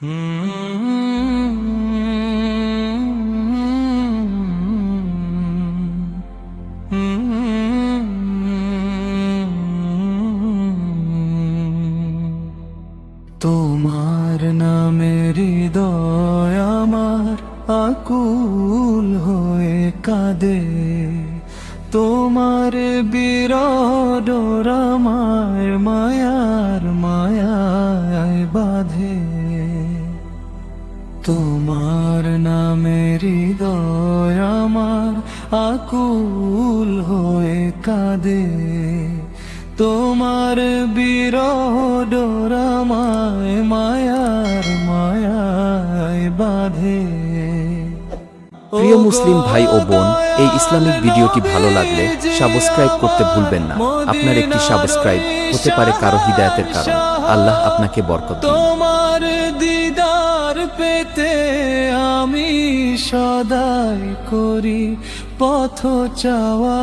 তোমার তোমার বিরহ ডোরামায় মায়ার মায়ায় বাঁধে। প্রিয় মুসলিম ভাই ও বোন এই ইসলামিক ভিডিওটি ভালো লাগলে সাবস্ক্রাইব করতে ভুলবেন না। আপনার একটি সাবস্ক্রাইব হতে পারে কারও হিদায়াতের কারণ। আল্লাহ আপনাকে বরকত তোমার দিদার পেতে আমি সদাই করি পথ চাওয়া।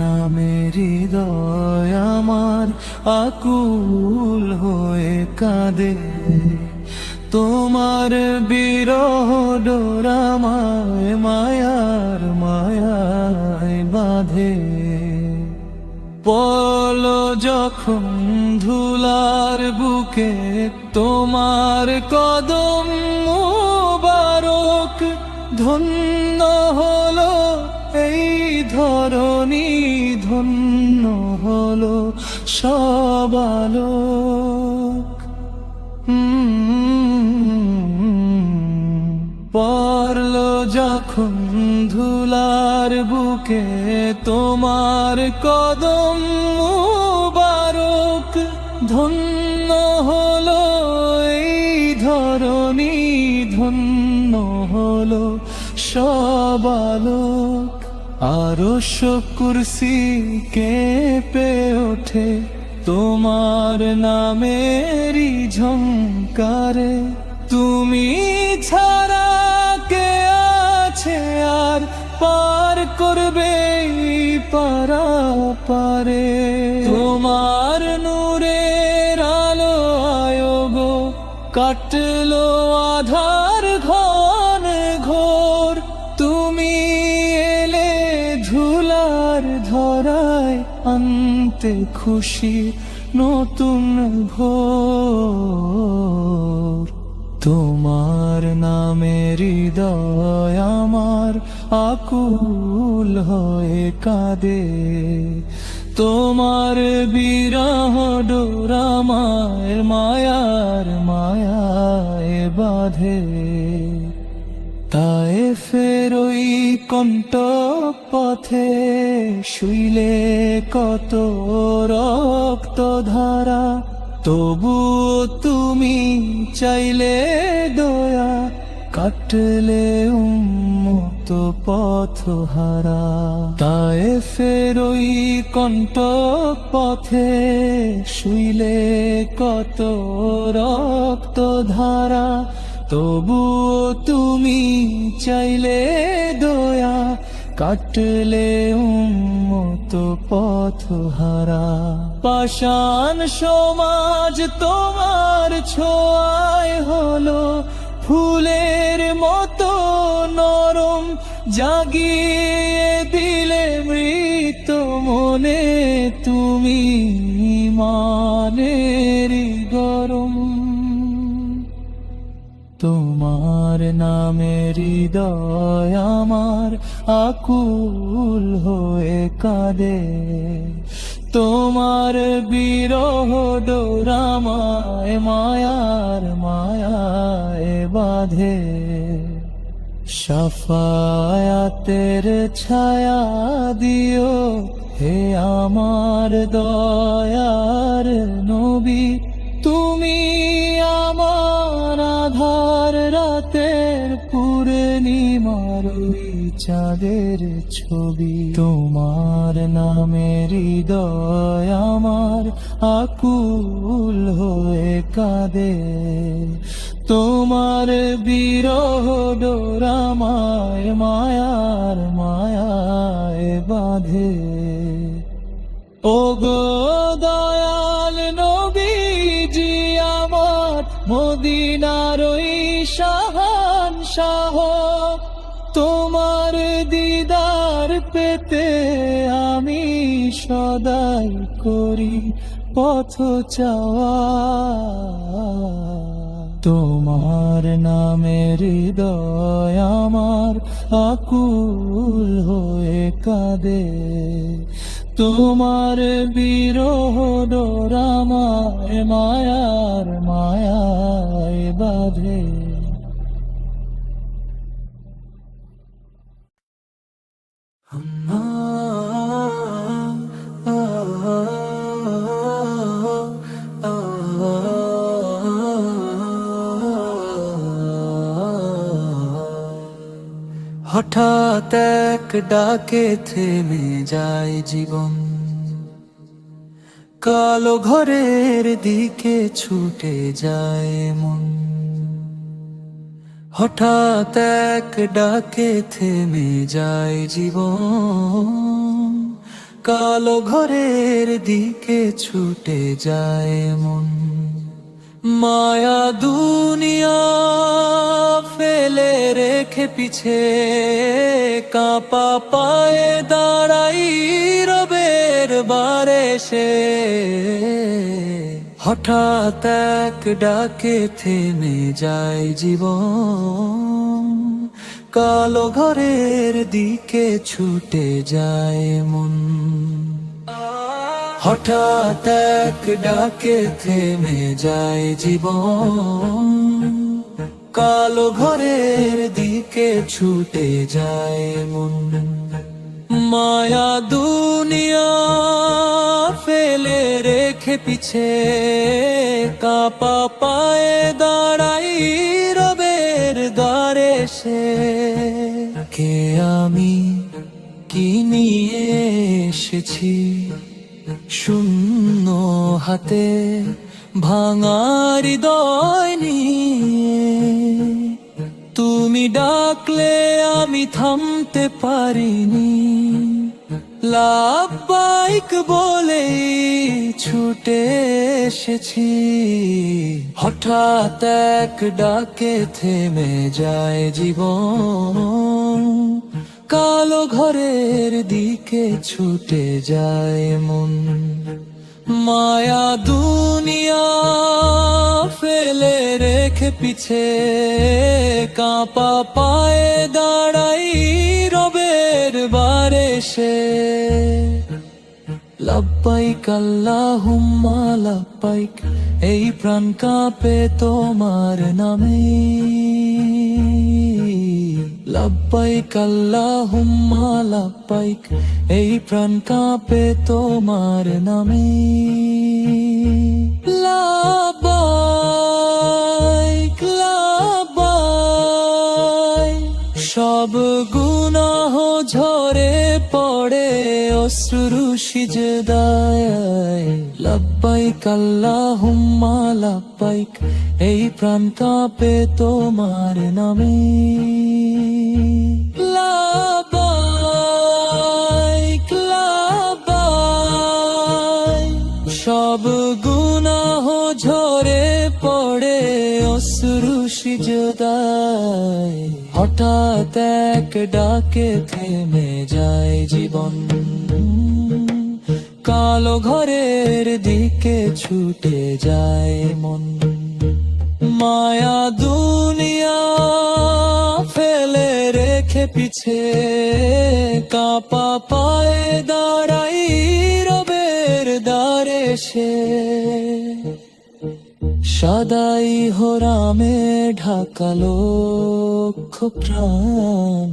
নামে হৃদয় আমার আকুল হয়ে কাঁদে। তোমার বিরহ ডোরামায় মায়ার মায়ায় বাঁধে। পল যখন ধুলার বুকে তোমার কদম ধন্য হলো এই হলো সবালোক পরল যখন ধুলার বুকে তোমার কদম মুবারক, ধন্য হলো এই ধরনী ধন্য হলো সবালোক আরও কুরসি কেঁপে ওঠে তোমার নামেরই ঝঙ্কারে তুমি ছাড়া কে আছে আর পার করবে পারা পারে। তোমার নূরের আলো আয়োগ কাটলো আধার ধুলার ধরায় আনতে খুশি নতুন ভোর। তোমার নামে হৃদয় আমার আকুল হয়ে কাঁদে। তোমার বিরহ ডোরামায় মায়ার মায়ায় বাঁধে। তাই ফেরই কণ্ঠ পথে শুইলে কত রক্ত ধারা তবু তুমি চাইলে দয়া, কাটলে উন্মুক্ত পথ হারা তাই ফেরই কণ্ঠ পথে শুইলে কত রক্ত ধারা তবু তুমি চাইলে দয়া কাটলে উন্মত পথ হারা। পাষাণ সমাজ তোমার ছোঁয়ায় হলো, ফুলের মতো নরম জাগিয়ে দিলে মৃত মনে তুমি মানের গরম। তোমার নামে হৃদয় আমার আকুল হয়ে কাঁদে। তোমার বিরহ ডোরামায়, মায়ার মায়ায় বাঁধে। সাফায়াতের ছায়া দিও হে আমার দয়ার নবী। তুমি আমার আধার রাতের পূর্ণিমার চাঁদের ছবি। তোমার নামের হৃদয় আমার আকুল হয়ে কাঁদে। তোমার বিরহ ডোরামায় মায়ার মায়ায় বাঁধে। ও গো দয়াল নবী মদিনার শাহান শাহ, তোমার দিদার পেতে আমি সদাই করি পথ চাওয়া। তোমার নামের হৃদয় আমার আকুল হয়ে কাঁদে। তোমার বিরহ ডোরামার মায়ার মায়ায় বাঁধে। হঠাৎ এক ডাকে থেমে যায় জীবন। কালো ঘরের দিকে ছুটে যায় মন। হঠাৎ এক ডাকে থেমে যায় জীবন। কালো ঘরের দিকে ছুটে যায় মন। মায়া দুনিয়া ফেলে রেখে পিছে, কাপা পায়ে দাঁড়াই রবের বারে সে। হঠাৎ এক ডাকে থেমে যায় জীবন, কালো ঘরের দিকে ছুটে যায় মন। হঠাৎ এক ডাকে থেমে যায় জীবন। কালো ঘরের দিকে ছুটে যায় মন। মায়া দুনিয়া ফেলে রেখে পিছে, কাপা পায়ে দাঁড়াই রবের দ্বারে সে। কে আমি? কি নিয়ে এসেছি? শূন্য হাতে ভাঙার হৃদয় নিয়ে। তুমি ডাকলে আমি থামতে পারিনি। লাভ বাইক বলে ছুটে এসেছি। হঠাৎ এক ডাকে থেমে যায় জীবন। কালো ঘরের দিকে ছুটে যায় মন। মায়া দুনিয়া ফেলে রেখে পিছে, কাঁপা পায়ে দাঁড়াই রবের বারে সে। লব্বাইক আল্লাহুম্মা, লব্বাইক, এই প্রাণ কাঁপে তোমার নামে। লব্বাইক আল্লাহুম্মা লব্বাইক এই প্রাণ কাঁপে তোমার নামে। লব্বাইক লব্বাইক সব পড়ে অশ্রু সিজদায় লব্বাইক, আল্লাহুম্মা লব্বাইক, এই প্রাণ কাঁপে তোমার নামে। লব্বাইক লব্বাইক, সব গুনাহ ঝরে পড়ে অশ্রু সিজদায় হঠাৎ এক ডাকে থেমে যায় জীবন কালো ঘরের দিকে ছুটে যায় মন মায়া দুনিয়া ফেলে রেখে পিছে কাপা পায়ে দাঁড়াই রবের দ্বারে সে সদাই হরামে ঢাকালো প্রাণ।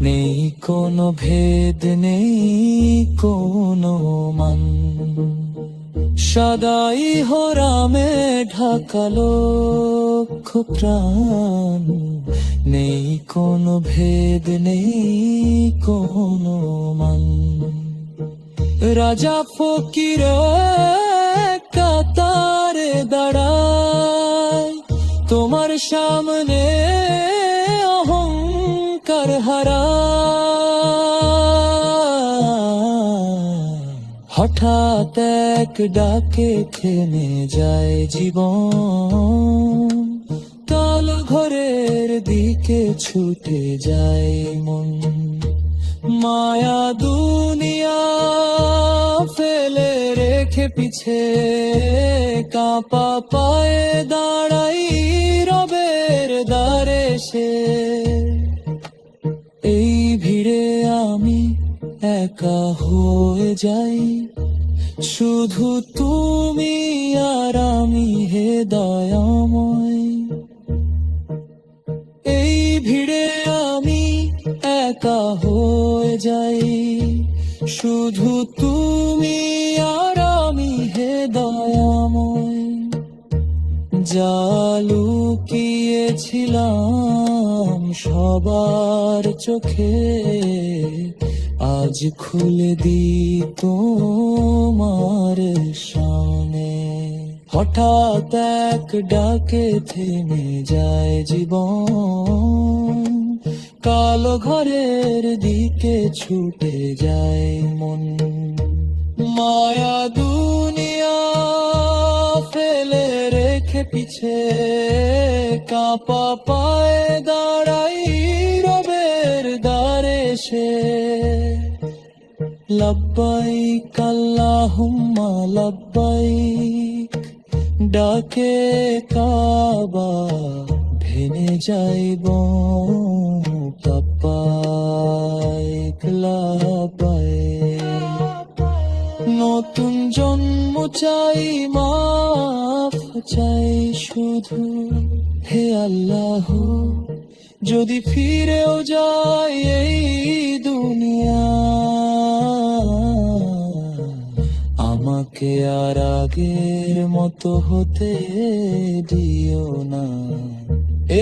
নেই কোনো ভেদ, নেই কোনো মান। সদাই হরামে ঢাকালো প্রাণ। নেই কোনো ভেদ, নেই কোনো মান। রাজা ফকির কাতারে দাঁড়ায়। তোমার সামনে অহংকার হারা হঠাৎ এক ডাকে থেমে যায় জীবন। কালো ঘরের দিকে ছুটে যায় মন। মায়া রেখে পিছে কাপা পায়ে দাঁড়াই রবের দ্বারে সে। এই ভিড়ে আমি একা হয়ে যাই। শুধু তুমি আর আমি হে দয়াময়। এই ভিড়ে আমি একা হয়ে যাই। শুধু তুমি সবার চোখে আজ খুলে দি তোমার সামনে। হঠাৎ এক ডাকে থেমে যায় জীবন। কালো ঘরের দিকে ছুটে যায় মন। মায়া দুনিয়া ফেলে রেখে পিছে কাপা পায়ে দাঁড়াই রবের দ্বারে সে। লব্বাইক আল্লাহুম্মা লব্বাইক ডাকে কাবা ভেনে যাইব লব্বাইক লব্বাইক নতুন জন্ম চাই, মাফ চাই শুধু। হে আল্লাহ, যদি ফিরেও যাই এই দুনিয়া, আমাকে আর আগের মতো হতে দিও না।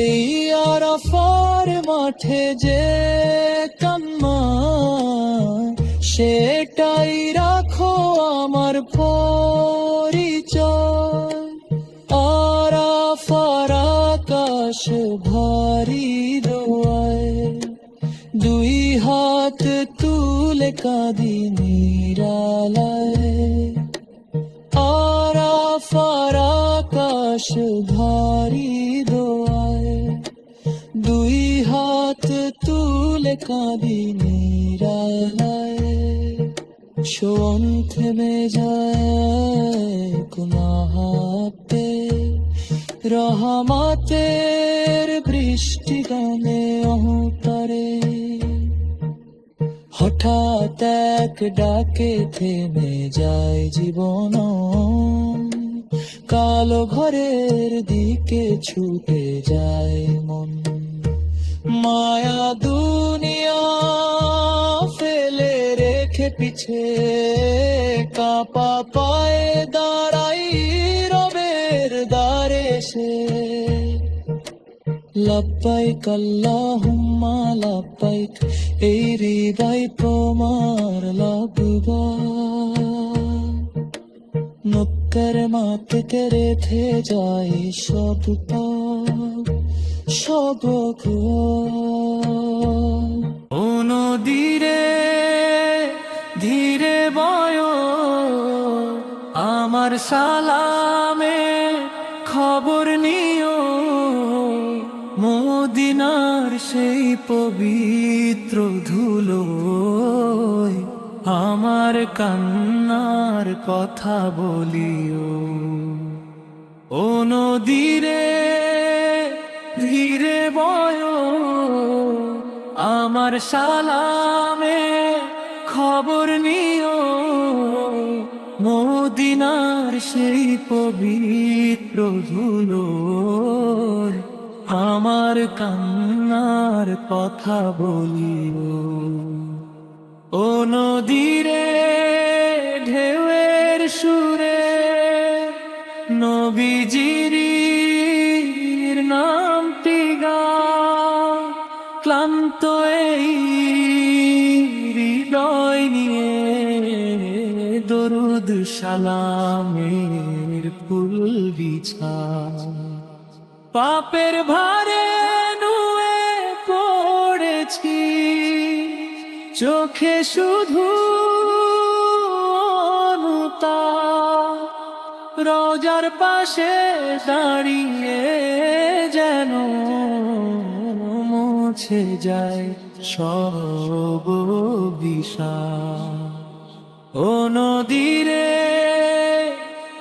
এই আর আরাফার মাঠে যে কান্না, সেটাই পরিচয়। আরাফার আকাশ ভারী দোয়ায় দুই হাত তুলে কাঁদি নিরালায়। আরাফার আকাশ ভারী দোয়ায় দুই হাত তুলে শোন থেমে যায় গুনাহাতে রহমাতের বৃষ্টি গানে অহতারে হঠাৎ এক ডাকে থেমে যায় জীবন। কালো ঘরের দিকে ছুটে যায় মন। মায়া দুনিয়া ফেলে রেখে পিছে কাপা পায়ে দাঁড়াই রবের দ্বারে সে লব্বাইক আল্লাহুম্মা লব্বাইক এই হৃদয় তোমার লগবা। নক্কর মাতে রেখে যায় সব সব ও নদীরে আমার সালামে খবর নিও। মদিনার সেই পবিত্র ধুলো আমার কান্নার কথা বলিও। ও নদীরে ধীরে বয়, আমার সালামে খবর নিও। মদিনার সেই পবিত্র ধুলো আমার কান্নার কথা বলিও। ও নদীরে ঢেউয়ের সুরে সালামের ফুল বিছা। পাপের ভারে নুয়ে পড়েছি। চোখে শুধু রোজার পাশে দাঁড়িয়ে যেন মুছে যায় সব বিষাদ ও নদীরে,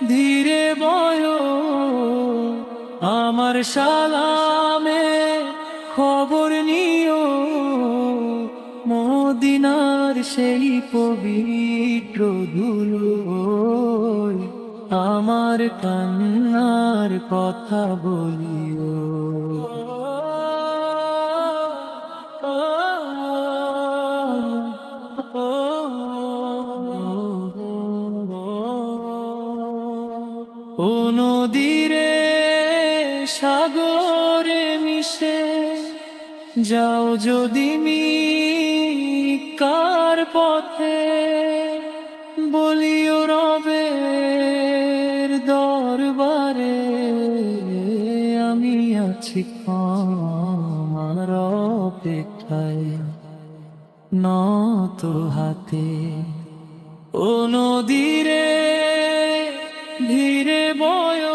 ধীরে বয় আমার সালামে খবর নিও। মদিনার সেই পবিত্র ধুলো আমার কান্নার কথা বলিও। যাও যদি মি কার পথে, বলিও রবের দরবারে, আমি আছি আমার অপেক্ষায়। নত হাতে ও নদীরে ধীরে বয়,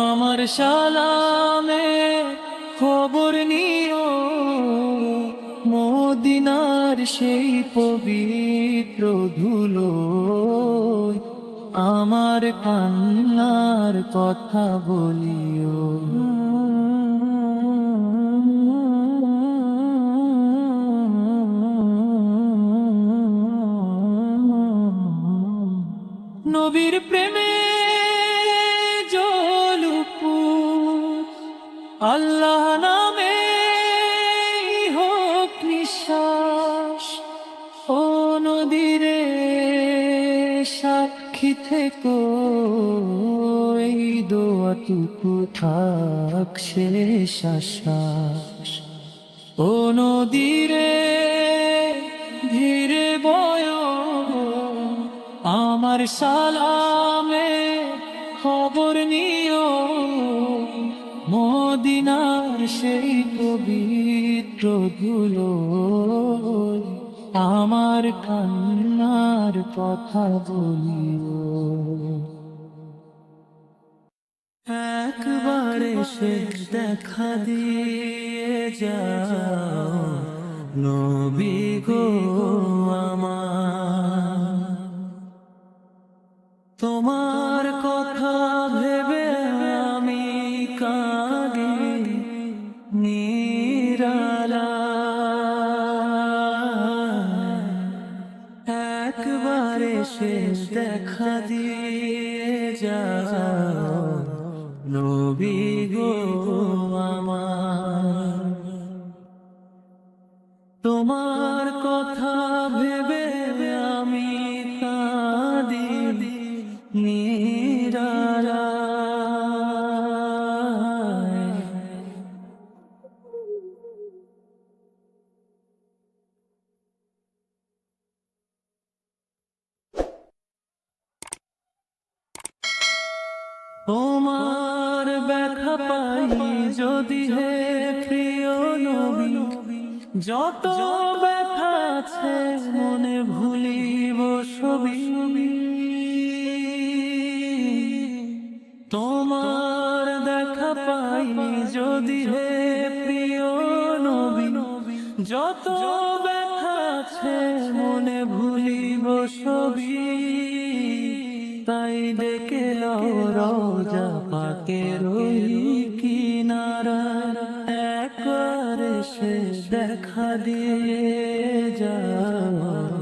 আমার সালামে সেই পবিত্র ধুলো আমার কান্নার কথা বলিও। নবীর প্রেমে জলুপু আল্লাহ নামে দোয়াটুকু থাক শেষ আশ্বাস ও নদীরে ধীরে বয়, আমার সালামে খবর নিও। মদিনার সেই পবিত্র ধুলো, আমার কান্নার কথা বলিও। একবারে সে দেখা দিয়ে যাও। নবী গো আমার। তোমার যত ব্যথা আছে মনে ভুলিব সবই তোমার দেখা পাইনি যদি হে প্রিয় নবী, যত ব্যথা আছে মনে ভুলিব সবই তাই ডেকে লও রোজা পাকের ওই দিয়ে যাও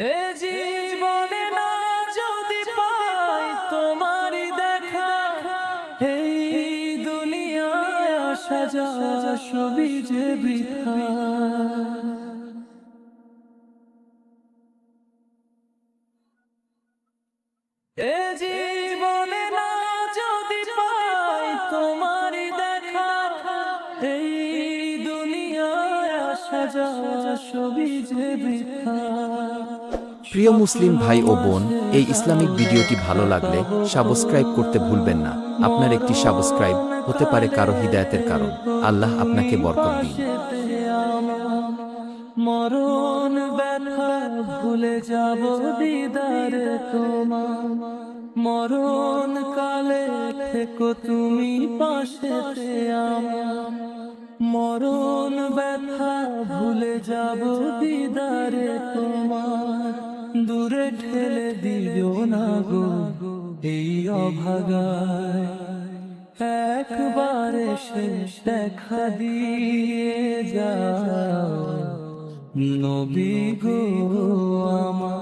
এ জীবনে না যদি পাই তোমার দেখা, এই দুনিয়ায় আসা যাওয়া সবই যে বৃথা। এ জীবনে না যদি পাই তোমার দেখা, এই দুনিয়ায় আসা যাওয়া সবই যে বৃথা। প্রিয় মুসলিম ভাই ও বোন, এই ইসলামিক ভিডিওটি ভালো লাগলে সাবস্ক্রাইব করতে ভুলবেন না। আপনার একটি সাবস্ক্রাইব হতে পারে কারও হিদায়াতের কারণ। আল্লাহ আপনাকে বরকত দিন। মরণ ব্যথা ভুলে যাব দিদার তোমার মরণ কালে থেকো তুমি পাশে আমার। মরণ ব্যথা ভুলে যাব দিদারে তোমার দূরে ঠেলে দিও না গো, এই অভাগায়। একবারে শেষ দেখা দিয়ে যাও। নবী গো আমার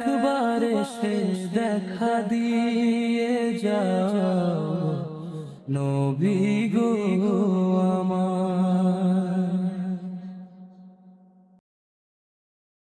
একবারে শেষ দেখা দিয়ে যাও। নবী গো।